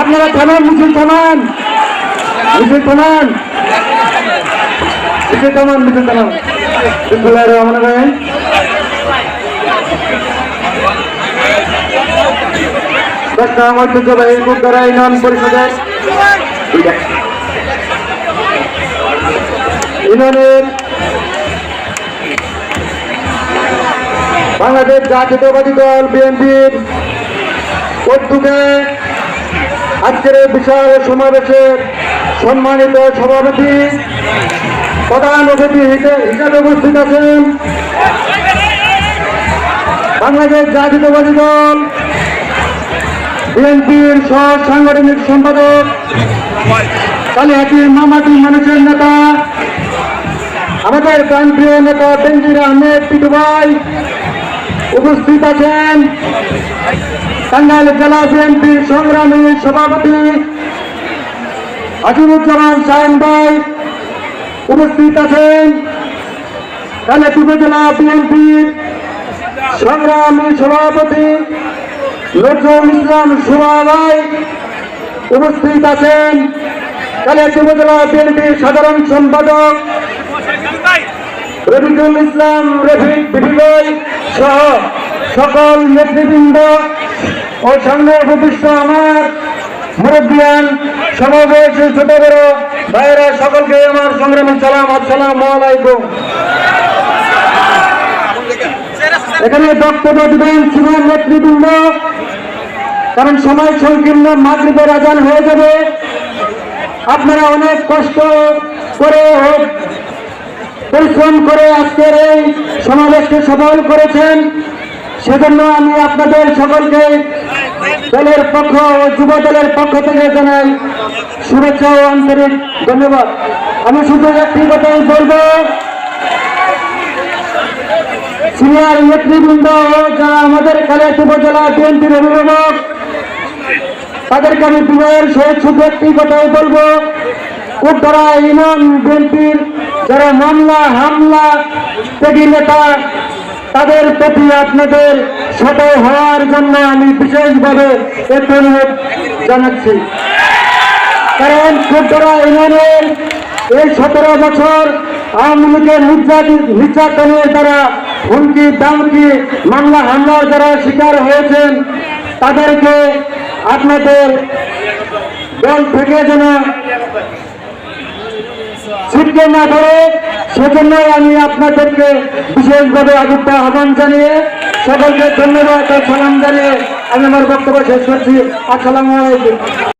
আপনারা থামান, মিছিল থামান। মিছিল থামান। মিছিল থামান মিছিল থামান। বিসমুল্লাহ রহমান রহিম। দশ নং ঐতিহ্যবাহী কুদ্দারা ইউনিয়ন পরিষদের ইউনিয়নের বাংলাদেশ জাতীয়তাবাদী দল, বিএনপির উদ্যোগে আজকের এই বিশাল সমাবেশের সম্মানিত সভাপতি, প্রধান অতিথি হিসে- হিসেবে উপস্থিত আছেন বাংলাদেশ জাতীয়তাবাদী দল, বিএনপির সহ সাংগঠনিক সম্পাদক কালিহাটি মামাটি মানুষের নেতা, আমাদের প্রান্তীয় নেতা বেঞ্জির আহমেদ পিটু ভাই উপস্থিত আছেন। টাঙ্গাইল জেলা বিএনপির সংগ্রামী সভাপতি আজিমুজ্জামান সাহেব ভাই উপস্থিত আছেন। কালেক উপজেলা বিএনপির সংগ্রামী সভাপতি নজরুল ইসলাম সুমা ভাই উপস্থিত আছেন। কালেক উপজেলা বিএনপির সাধারণ সম্পাদক রবিকুল ইসলাম রফিক বিবিগই সহ সকল নেতৃবৃন্দ ও সামনে উপবিষ্ট আমার মুরব্বিয়ান, সমাবেশ ছোট বড় ভাইয়েরা, সকলকে আমার সংগ্রামী সালাম, আসসালাম আলাইকুম। এখানে বক্তব্য দিবেন সুগার নেতৃবৃন্দ। কারণ সময় সংকীর্ণ, মাগরিবের আজান হয়ে যাবে। আপনারা অনেক কষ্ট করে হোক, পরিশ্রম করে আজকের এই সমাবেশকে সফল করেছেন। সেজন্য আমি আপনাদের সকলকে দলের পক্ষ ও যুব দলের পক্ষ থেকে জানাই শুভেচ্ছা ও আন্তরিক ধন্যবাদ। আমি শুধু একটি কথাই বলব, সিনিয়র নেতৃবৃন্দ যারা আমাদের কালিয়াটি উপজেলা বিএনপির অভিভাবক, তাদেরকে আমি বিনয়ের সহিত শুধু একটি কথাই বলব, উত্তরা ইউনিয়ন বিএনপির যারা মামলা, হামলা, ত্যাগী নেতা তাদের প্রতি আপনাদের সদয় হওয়ার জন্য আমি বিশেষভাবে একটু অনুরোধ জানাচ্ছি। কারণ উত্তরা ইউনিয়নের এই সতেরো বছর আওয়ামী লীগের নির্যাতনের দ্বারা হুমকি, দামকি, মামলা, হামলার যারা শিকার হয়েছেন, তাদেরকে আপনাদের দল থেকে যেন ছিটকে না ধরে সেজন্য আমি আপনাদেরকে বিশেষভাবে আগুপ্ত আহ্বান জানিয়ে সকলকে ধন্যবাদ সালাম জানিয়ে আমি আমার বক্তব্য শেষ করছি। আসসালামু আলাইকুম।